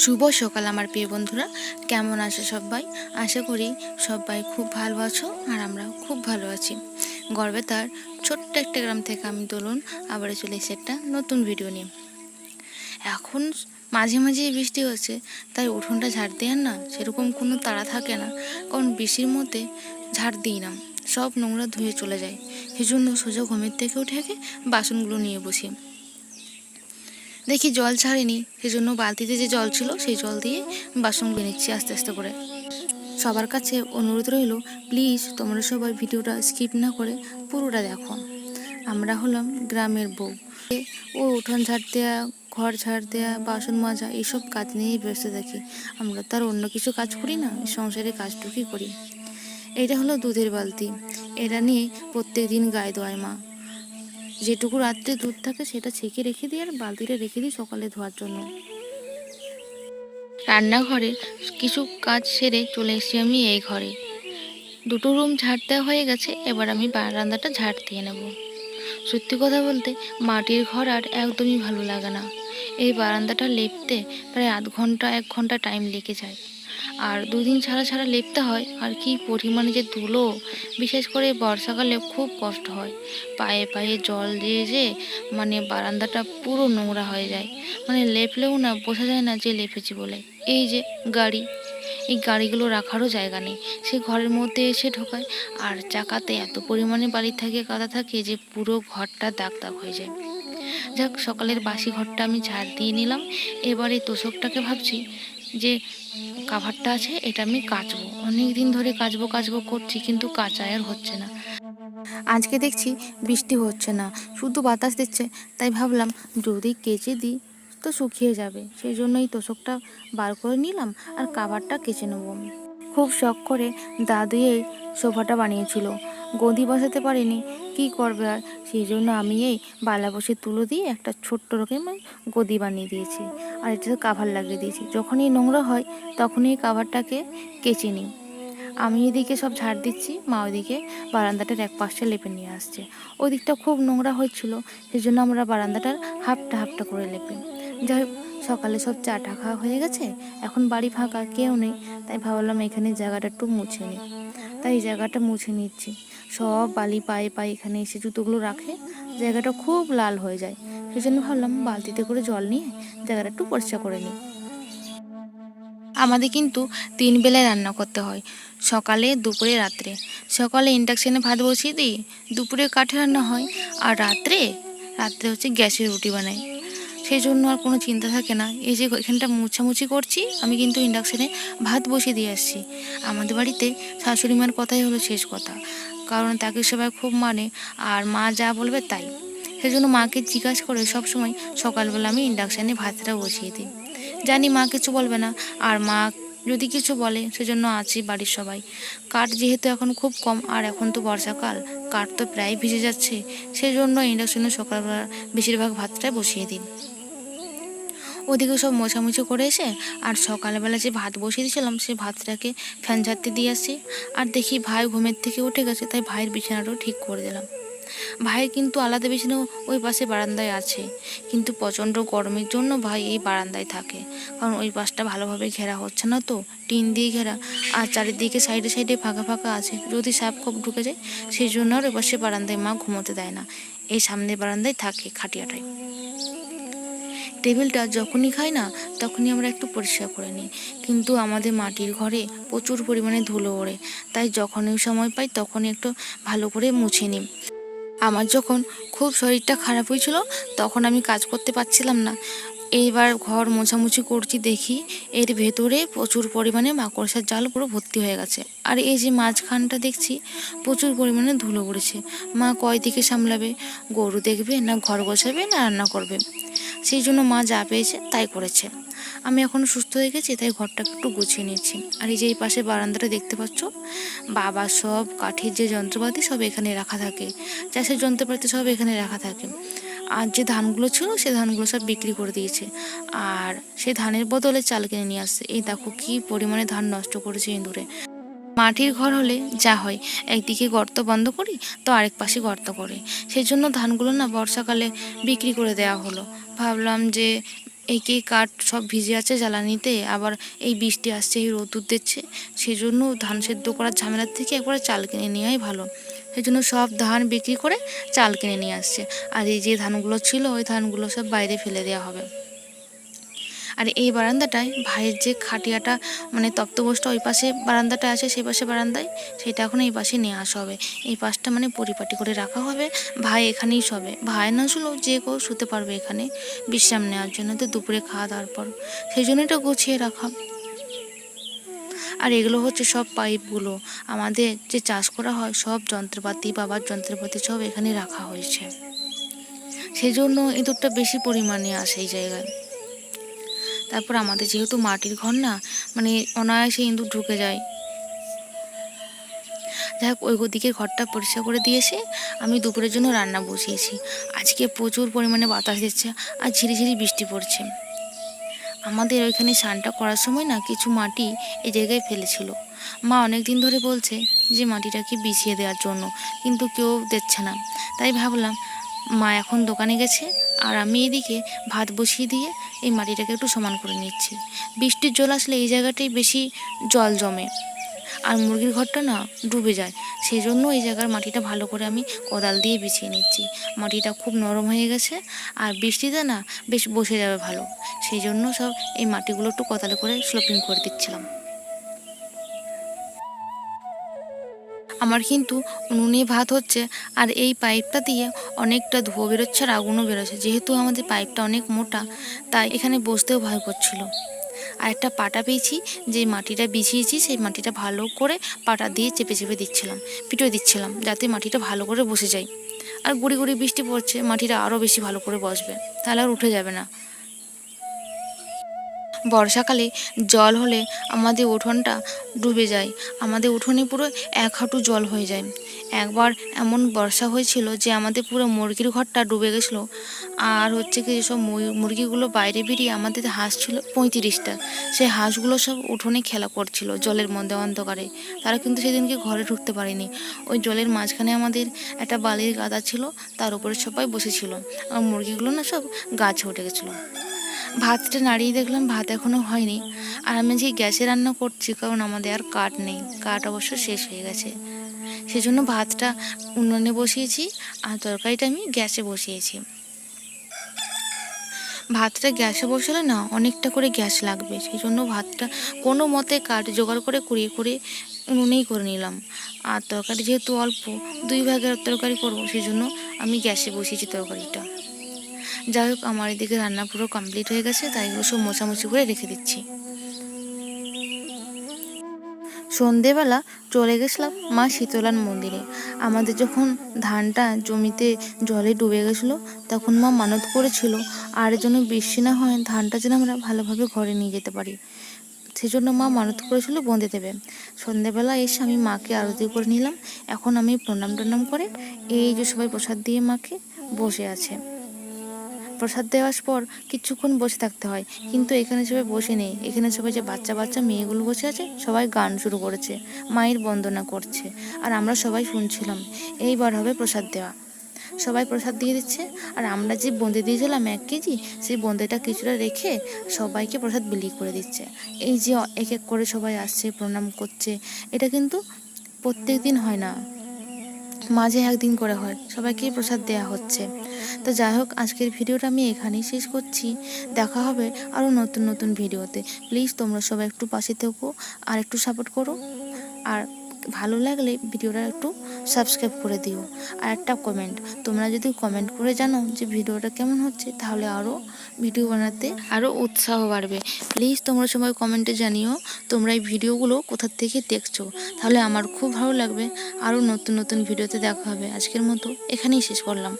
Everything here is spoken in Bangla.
শুভ সকাল আমার প্রিয় বন্ধুরা। কেমন আছো সবাই? আশা করি সবাই খুব ভালো আছো আর আমরা খুব ভালো আছি। গর্বে তার ছোট্ট একটা গ্রাম থেকে আমি দোলন আবার চলে এসে একটা নতুন ভিডিও নিয়ে। এখন মাঝে মাঝে বৃষ্টি হচ্ছে, তাই উঠোনটা ঝাড় দেওয়ার না সেরকম কোনো তাড়া থাকে না। কারণ বৃষ্টির মধ্যে ঝাড় দিই না, সব নোংরা ধুয়ে চলে যায়। সেজন্য সোজা ঘুমের থেকে উঠে বাসনগুলো নিয়ে বসি। দেখি জল ছাড়েনি। সেজন্য বালতিতে যে জল ছিল, সেই জল দিয়ে বাসনগুলো নিচ্ছি আস্তে আস্তে করে। সবার কাছে অনুরোধ রইল, প্লিজ তোমরা সবাই ভিডিওটা স্কিপ না করে পুরোটা দেখো। আমরা হলাম গ্রামের বউ। ও উঠোন ঝাড় দেওয়া ঘর ঝাড় দেওয়া বাসন মাজা এইসব কাজ নিয়েই ব্যস্ত থাকি। আমরা তো আর অন্য কিছু কাজ করি না সংসারের কাজটুকুই করি। এটা হলো দুধের বালতি। এটা নিয়ে প্রত্যেক দিন গায়ে দোয়ায় মা। যেটুকু রাত্রে দুধ থাকে সেটা ছেঁকে রেখে দিই আর বালতিটা রেখে দিই সকালে ধোয়ার জন্য। রান্নাঘরে কিছু কাজ সেরে চলে এসেছি আমি এই ঘরে। দুটো রুম ঝাড় দেওয়া হয়ে গেছে, এবার আমি বারান্দাটা ঝাড় দিয়ে নেব। সত্যি কথা বলতে মাটির ঘর আর একদমই ভালো লাগে না। এই বারান্দাটা লেপতে প্রায় আধ ঘণ্টা, এক ঘণ্টা টাইম লেগে যায়। আর দুদিন ছাড়া ছাড়া লেপতে হয়। আর কি পরিমাণে যে ধুলো, বিশেষ করে বর্ষাকালে খুব কষ্ট হয়। পায়ে পায়ে জল দিয়ে যে মানে বারান্দাটা পুরো নোংরা হয়ে যায়। মানে লেপলেও না, বোঝা যায় না যে লেপেছি বলে। এই যে গাড়ি, এই গাড়িগুলো রাখারও জায়গা নেই। সে ঘরের মধ্যে এসে ঢোকায়। আর চাকাতে এত পরিমাণে বালি থাকে, কাদা থাকে যে পুরো ঘরটা দাগ দাগ হয়ে যায়। যাক, সকালের বাসি ঘরটা আমি ঝাড় দিয়ে নিলাম। এবার এই তোষকটাকে ভাবছি যে কাভারটা আছে, এটা আমি কাচবো। অনেক দিন ধরে কাচবো কাচবো করছি, কিন্তু কাচাই আর হচ্ছে না। আজকে দেখছি বৃষ্টি হচ্ছে না, শুধু বাতাস দিচ্ছে। তাই ভাবলাম, যদি কেচে দিই তো শুকিয়ে যাবে। সেই জন্য এই তোষকটা বার করে নিলাম আর কাভারটা কেচে নেব। খুব শখ করে দাদু এই সোফাটা বানিয়েছিল। গদি বসাতে পারিনি। কি করবে আর? সেই জন্য আমি এই বালা বসে তুলো দিয়ে একটা ছোট্ট রকম গদি বানিয়ে দিয়েছি। আর এটাতে কাভার লাগিয়ে দিয়েছি। যখনই নোংরা হয়, তখনই এই কাভারটাকে কেচে নিই। আমি এদিকে সব ঝাড় দিচ্ছি, মা ওইদিকে বারান্দাটার এক পাশে লেপে নিয়ে আসছে। ওই দিকটা খুব নোংরা হচ্ছিল সেই জন্য আমরা বারান্দাটার হাফটা হাফটা করে লেপি। যাই হোক, সকালে সব চাটা খাওয়া হয়ে গেছে। এখন বাড়ি ফাঁকা কেউ নেই, তাই ভাবলাম এখানে জায়গাটা একটু মুছে নিই। তাই এই জায়গাটা মুছে নিচ্ছি। সব বালি পায়ে পায়ে এখানে এসে জুতোগুলো রাখে, জায়গাটা খুব লাল হয়ে যায়। সেই জন্য ভাবলাম বালতিতে করে জল নিয়ে জায়গাটা একটু পরিষ্কার করে নিই। আমাদের কিন্তু তিন বেলায় রান্না করতে হয়, সকালে, দুপুরে, রাত্রে। সকালে ইন্ডাকশানে ভাত বসিয়ে দিই, দুপুরে কাঠে রান্না হয়, আর রাত্রে রাত্রে হচ্ছে গ্যাসের রুটি বানাই। সেই জন্য আর কোনো চিন্তা থাকে না, এই যে এখানটা মুছামুছি করছি, আমি কিন্তু ইন্ডাকশানে ভাত বসিয়ে দিয়ে আসছি। আমাদের বাড়িতে শাশুড়ি মার কথাই হলো শেষ কথা। কারণ তাকে সবাই খুব মানে আর মা যা বলবে তাই। সেই জন্য মাকে জিজ্ঞাসা করে সবসময় সকালবেলা আমি ইন্ডাকশানে ভাতটা বসিয়ে দিই। জানি মা কিছু বলবে না, আর মা যদি কিছু বলে সেজন্য আছি বাড়ির সবাই। কাঠ যেহেতু এখন খুব কম, আর এখন তো বর্ষাকাল, কাঠ তো প্রায় ভিজে যাচ্ছে সেই জন্য ইন্ডাকশনে সকালবেলা বেশিরভাগ ভাতটাই বসিয়ে দিই। ওদিকে সব মোছামুছি করে এসে আর সকালবেলা যে ভাত বসিয়ে দিয়েছিলাম, সেই ভাতটাকে ফ্যান ঝাড়তে দিয়ে আসছি। আর দেখি ভাই ঘুমের থেকে উঠে গেছে, তাই ভাইয়ের বিছানাটাও ঠিক করে দিলাম। ভাইয়ের কিন্তু আলাদা বিছানা ওই পাশে বারান্দায় আছে। কিন্তু প্রচণ্ড গরমের জন্য ভাই এই বারান্দায় থাকে। কারণ ওই পাশটা ভালোভাবে ঘেরা হচ্ছে না তো, টিন দিয়ে ঘেরা। আর চারিদিকে সাইডে সাইডে ফাঁকা ফাঁকা আছে। যদি সাপ খোপ ঢুকে যায়, সেই জন্য আর ওই পাশে বারান্দায় মা ঘুমোতে দেয় না। এই সামনে বারান্দায় থাকে খাটিয়াটায় টেবিলটা যখনই খাই না, তখনই আমরা একটু পরিষ্কার করে নিই। কিন্তু আমাদের মাটির ঘরে প্রচুর পরিমাণে ধুলো ওড়ে, তাই যখনই সময় পাই তখনই একটু ভালো করে মুছে নিই। আমার যখন খুব শরীরটা খারাপ হয়েছিল, তখন আমি কাজ করতে পারছিলাম না। এইবার ঘর মোছামুছি করছি দেখি, এর ভেতরে প্রচুর পরিমাণে মাকড়সার জাল পুরো ভর্তি হয়ে গেছে। আর এই যে মাঝখানটা দেখছি, প্রচুর পরিমাণে ধুলো পড়েছে। মা কয় দিকে সামলাবে? গরু দেখবে না ঘর গোছাবে না রান্না করবে? সেই জন্য মা যা পেয়েছে তাই করেছে। আমি এখন সুস্থ হয়ে গেছি, তাই ঘরটাকে একটু গুছিয়ে নিয়েছি। আর এই যে এই পাশে বারান্দাটা দেখতে পাচ্ছ, বাবা সব, কাঠের যে যন্ত্রপাতি সব এখানে রাখা থাকে। চাষের যন্ত্রপাতি সব এখানে রাখা থাকে। আর যে ধানগুলো ছিল, সে ধানগুলো সব বিক্রি করে দিয়েছে। আর সেই ধানের বদলে চাল কিনে নিয়ে আসছে। এই দেখো কি পরিমাণে ধান নষ্ট করেছে ইঁদুরে। মাটির ঘর হলে যা হয়, একদিকে গর্ত বন্ধ করি, তো আরেক পাশে গর্ত করে। সেই জন্য ধানগুলো না বর্ষাকালে বিক্রি করে দেওয়া হলো। ভাবলাম যে একে কাঠ সব ভিজে আছে জ্বালানিতে? আবার এই বৃষ্টি আসছে, এই রোদ উঠতেছে সেই জন্য ধান সেদ্ধ করার ঝামেলার থেকে একবারে চাল কিনে নেওয়াই ভালো। সেই জন্য সব ধান বিক্রি করে চাল কিনে নিয়ে আসছে। আর এই যে ধানগুলো ছিল, ওই ধানগুলো সব বাইরে ফেলে দেওয়া হবে। আর এই বারান্দাটায় ভাইয়ের যে খাটিয়াটা মানে তপ্তবসটা ওই পাশে বারান্দাটা আছে, সেই পাশে বারান্দায়, সেটা এখন এই পাশে নিয়ে আসা হবে। এই পাশটা মানে পরিপাটি করে রাখা হবে, ভাই এখানেই শোবে। ভাই না শুলেও যে কেউ শুতে পারবে এখানে বিশ্রাম নেওয়ার জন্য, তো দুপুরে খাওয়া দাওয়ার পর। সেই জন্য এটা গুছিয়ে রাখা। আর এগুলো হচ্ছে সব পাইপগুলো। আমাদের যে চাষ করা হয়, সব যন্ত্রপাতি, বাবার যন্ত্রপাতি সব এখানে রাখা হয়েছে। সেই জন্য ইঁদুরটা বেশি পরিমাণে আসে এই জায়গায়। তারপর আমাদের যেহেতু মাটির ঘর না মানে অনায়াসে ইঁদুর ঢুকে যায়। যাই হোক ওই দিকে ঘরটা পরিষ্কার করে দিয়েছে আমি দুপুরের জন্য রান্না বসিয়েছি। আজকে প্রচুর পরিমাণে বাতাস দিচ্ছে আর ঝিরিঝিরি বৃষ্টি পড়ছে। আমাদের ওইখানে স্নানটা করার সময় না কিছু মাটি এই জায়গায় ফেলেছিল। মা অনেক দিন ধরে বলছে যে মাটিটাকে বিছিয়ে দেওয়ার জন্য, কিন্তু কেউ দিচ্ছে না। তাই ভাবলাম মা এখন দোকানে গেছে আর আমি এদিকে ভাত বসিয়ে দিয়ে এই মাটিটাকে একটু সমান করে নিচ্ছি। বৃষ্টির জল আসলে এই জায়গাটাই বেশি জল জমে। আর মুরগির ঘরটা না ডুবে যায়। সেই জন্য এই জায়গার মাটিটা ভালো করে আমি কোদাল দিয়ে বিছিয়ে নিচ্ছি। মাটিটা খুব নরম হয়ে গেছে আর বৃষ্টিতে না বেশ বসে যাবে ভালো। সেই জন্য সব এই মাটিগুলো একটু কোদালে করে স্লোপিং করে দিচ্ছিলাম। আমার কিন্তু উনুনে ভাত হচ্ছে, আর এই পাইপটা দিয়ে অনেকটা ধোয়া বেরোচ্ছে আর আগুনও বেরোচ্ছে। যেহেতু আমাদের পাইপটা অনেক মোটা, তাই এখানে বসতেও ভয় করছিল। আর একটা পাটা পেয়েছি, যে মাটিটা বিছিয়েছি, সেই মাটিটা ভালো করে পাটা দিয়ে চেপে চেপে দিচ্ছিলাম, পিটোয় দিচ্ছিলাম, যাতে মাটিটা ভালো করে বসে যায়। আর গুড়ি গুড়ি বৃষ্টি পড়ছে, মাটিটা আরও বেশি ভালো করে বসবে, তাহলে আর উঠে যাবে না। বর্ষাকালে জল হলে আমাদের উঠোনটা ডুবে যায়। আমাদের উঠোনে পুরো এক হাঁটু জল হয়ে যায়। একবার এমন বর্ষা হয়েছিল যে আমাদের পুরো মুরগির ঘরটা ডুবে গেছিল। আর হচ্ছে কি যেসব মুরগিগুলো বাইরে বেরিয়ে আমাদের হাঁস ছিল পঁয়ত্রিশটা। সেই হাঁসগুলো সব উঠোনে খেলা করছিল জলের মধ্যে অন্ধকারে। তারা কিন্তু সেদিনকে ঘরে ঢুকতে পারেনি। ওই জলের মাঝখানে আমাদের একটা বালির গাদা ছিল, তার উপরে সবাই বসেছিল। আর মুরগিগুলো না সব গাছে উঠে গেছিল। ভাতটা নাড়িয়ে দেখলাম, ভাত এখনও হয়নি। আর আমি যে গ্যাসে রান্না করছি, কারণ আমাদের আর কাঠ নেই। কাঠ অবশ্য শেষ হয়ে গেছে। সেজন্য ভাতটা উনুনে বসিয়েছি, আর তরকারিটা আমি গ্যাসে বসিয়েছি। ভাতটা গ্যাসে বসালে না অনেকটা করে গ্যাস লাগবে। সেই জন্য ভাতটা কোনো মতে কাঠ জোগাড় করে, কুড়িয়ে করে উনুনেই করে নিলাম। আর তরকারি যেহেতু অল্প, দুই ভাগের তরকারি করব সেই জন্য আমি গ্যাসে বসিয়েছি তরকারিটা। যাই হোক, আমার এদিকে রান্না পুরো কমপ্লিট হয়ে গেছে, তাই সব মোছামুছি করে রেখে দিচ্ছি। সন্ধেবেলা চলে গেছিলাম মা শীতলান মন্দিরে। আমাদের যখন ধানটা জমিতে জলে ডুবে গেছিল, তখন মা মানত করেছিল, আর যেন বৃষ্টি না হয়, ধানটা যেন আমরা ভালোভাবে ঘরে নিয়ে যেতে পারি। সেজন্য মা মানত করেছিল বঁধে দেবে। সন্ধেবেলা এসে আমি মাকে আরতি করে নিলাম। এখন আমি প্রণাম টনাম করে এই যে সবাই প্রসাদ দিয়ে মাকে বসে আছে। প্রসাদ দেওয়ার পর কিছুক্ষণ বসে থাকতে হয়। কিন্তু এখানে সবাই বসে নেই। এখানে সবাই যে বাচ্চা বাচ্চা মেয়েগুলো বসে আছে, সবাই গান শুরু করেছে, মায়ের বন্দনা করছে। আর আমরা সবাই শুনছিলাম, এইবার হবে প্রসাদ দেওয়া। সবাই প্রসাদ দিয়ে দিচ্ছে, আর আমরা যে বোঁদে দিয়েছিলাম এক কেজি, সেই বোঁদেটা কিছুটা রেখে সবাইকে প্রসাদ বিলি করে দিচ্ছে। এই যে এক এক করে সবাই আসছে, প্রণাম করছে, এটা কিন্তু প্রত্যেক দিন হয় না। মাঝে একদিন করে হয়, সবাইকে প্রসাদ দেয়া হচ্ছে। তো যাই হোক, আজকের ভিডিওটা আমি এখানেই শেষ করছি। দেখা হবে আরও নতুন নতুন ভিডিওতে। প্লিজ তোমরা সবাই একটু পাশে থেকো আর একটু সাপোর্ট করো। আর ভালো লাগলে ভিডিওটা একটু সাবস্ক্রাইব করে দিও। আর একটা কমেন্ট তোমরা যদি কমেন্ট করে জানো যে ভিডিওটা কেমন হচ্ছে, তাহলে আরও ভিডিও বানাতে আরও উৎসাহ বাড়বে। প্লিজ তোমরা সবাই কমেন্টে জানিও, তোমরা এই ভিডিওগুলো কোথা থেকে দেখছ। তাহলে আমার খুব ভালো লাগবে। আরও নতুন নতুন ভিডিওতে দেখা হবে। আজকের মতো এখানেই শেষ করলাম।